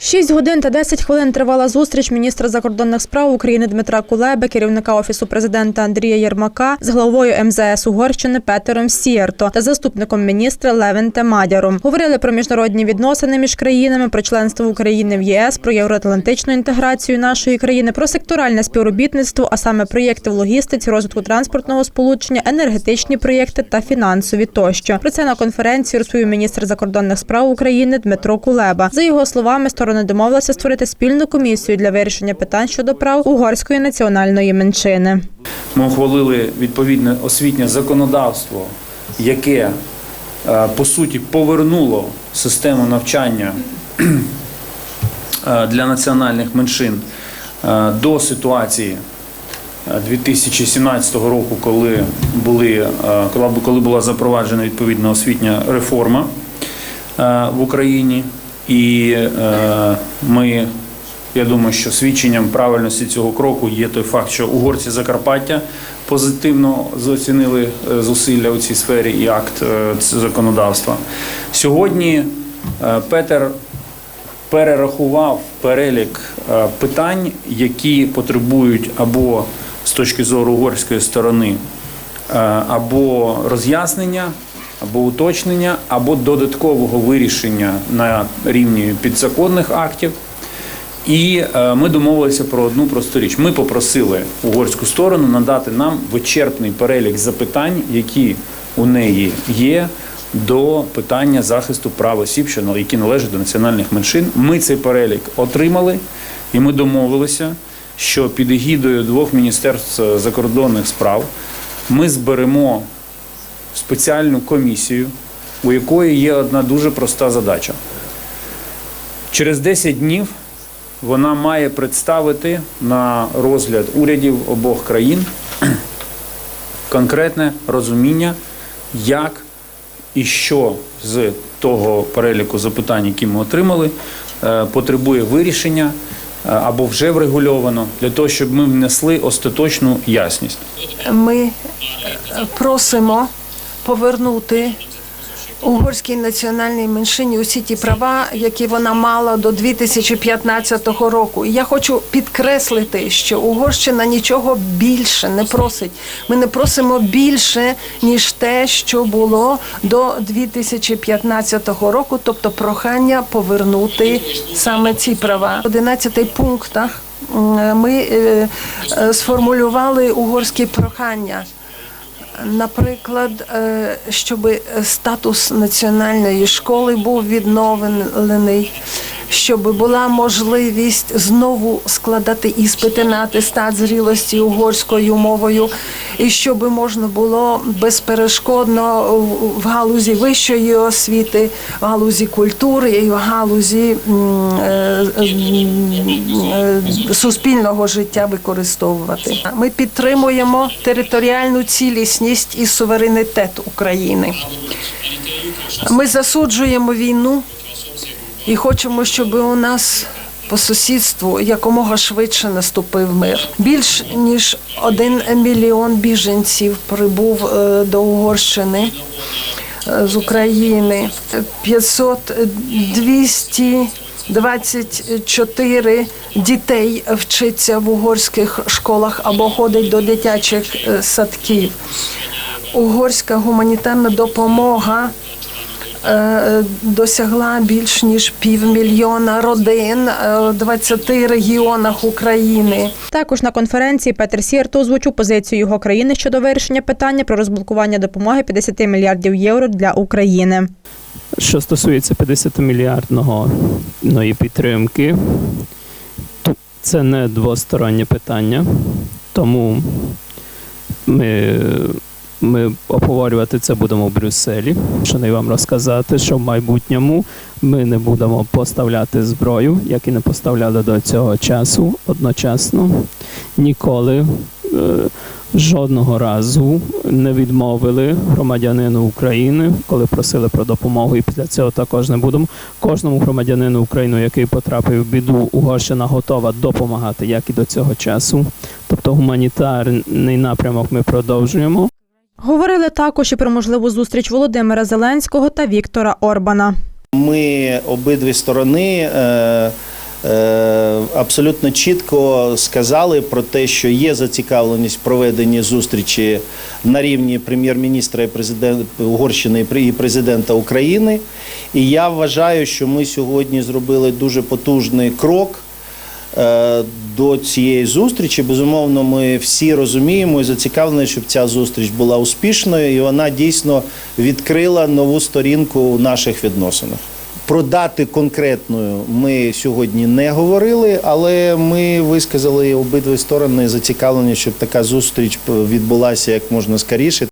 Шість годин та 10 хвилин тривала зустріч міністра закордонних справ України Дмитра Кулеби, керівника офісу президента Андрія Єрмака з главою МЗС Угорщини Петером Сієрто та заступником міністра Левенте Мадяром. Говорили про міжнародні відносини між країнами, про членство України в ЄС, про євроатлантичну інтеграцію нашої країни, про секторальне співробітництво, а саме проєкти в логістиці, розвитку транспортного сполучення, енергетичні проєкти та фінансові тощо. Про це на конференції розповів міністр закордонних справ України Дмитро Кулеба. За його словами, сторони домовилися створити спільну комісію для вирішення питань щодо прав угорської національної меншини. Ми ухвалили відповідне освітнє законодавство, яке е, по суті повернуло систему навчання е, для національних меншин е, до ситуації е, 2017 року, коли були коли- була запроваджена відповідна освітня реформа в Україні, і е, ми я думаю, що свідченням правильності цього кроку є той факт, що угорці Закарпаття позитивно зоцінили е, зусилля у цій сфері і акт е, законодавства. Сьогодні е, Петер перерахував перелік питань, які потребують або з точки зору угорської сторони, або роз'яснення, або уточнення, або додаткового вирішення на рівні підзаконних актів. І е, ми домовилися про одну просту річ. Ми попросили угорську сторону надати нам вичерпний перелік запитань, які у неї є до питання захисту прав осіб, що які належать до національних меншин. Ми цей перелік отримали, і ми домовилися, що під егідою двох міністерств закордонних справ ми зберемо спеціальну комісію, у якої є одна дуже проста задача. Через 10 днів вона має представити на розгляд урядів обох країн конкретне розуміння, як і що з того переліку запитань, які ми отримали, е, потребує вирішення е, або вже врегульовано, для того, щоб ми внесли остаточну ясність. Ми просимо повернути угорській національній меншині усі ті права, які вона мала до 2015 року. І я хочу підкреслити, що Угорщина нічого більше не просить. Ми не просимо більше ніж те, що було до 2015 року, тобто прохання повернути саме ці права. В 11 пунктах ми е, е, сформулювали угорські прохання. Наприклад, е, щоб статус національної школи був відновлений, щоб була можливість знову складати іспити на атестат зрілості угорською мовою, і щоб можна було безперешкодно в- галузі вищої освіти, в галузі культури і в галузі е, е, суспільного життя використовувати. Ми підтримуємо територіальну цілісність і суверенітет України. Ми засуджуємо війну і хочемо, щоб у нас по сусідству якомога швидше наступив мир. Більш ніж один мільйон біженців прибув е, до Угорщини е, з України. 500 200 24 дітей вчиться в угорських школах або ходить до дитячих е, садків. Угорська гуманітарна допомога досягла більш ніж півмільйона родин е, у 20 регіонах України. Також на конференції Петер Сієрто озвучив позицію його країни щодо вирішення питання про розблокування допомоги 50 мільярдів євро для України. Що стосується 50 мільярдної підтримки, то це не двостороннє питання, тому ми, ми обговорювати це будемо в Брюсселі. Що не вам розказати, що в майбутньому ми не будемо поставляти зброю, як і не поставляли до цього часу одночасно. Ніколи. е, Жодного разу не відмовили громадянину України, коли просили про допомогу, і після цього також не будемо. Кожному громадянину України, який потрапив в біду, Угорщина готова допомагати, як і до цього часу. Тобто гуманітарний напрямок ми продовжуємо. Говорили також і про можливу зустріч Володимира Зеленського та Віктора Орбана. Ми обидві сторони е, е, абсолютно чітко сказали про те, що є зацікавленість в проведенні зустрічі на рівні прем'єр-міністра і президента Угорщини і президента України. І я вважаю, що ми сьогодні зробили дуже потужний крок до цієї зустрічі. Безумовно, ми всі розуміємо і зацікавлені, щоб ця зустріч була успішною, і вона дійсно відкрила нову сторінку у наших відносинах. Про дати конкретною ми сьогодні не говорили, але ми висказали обидві сторони зацікавлені, щоб така зустріч відбулася як можна скоріше.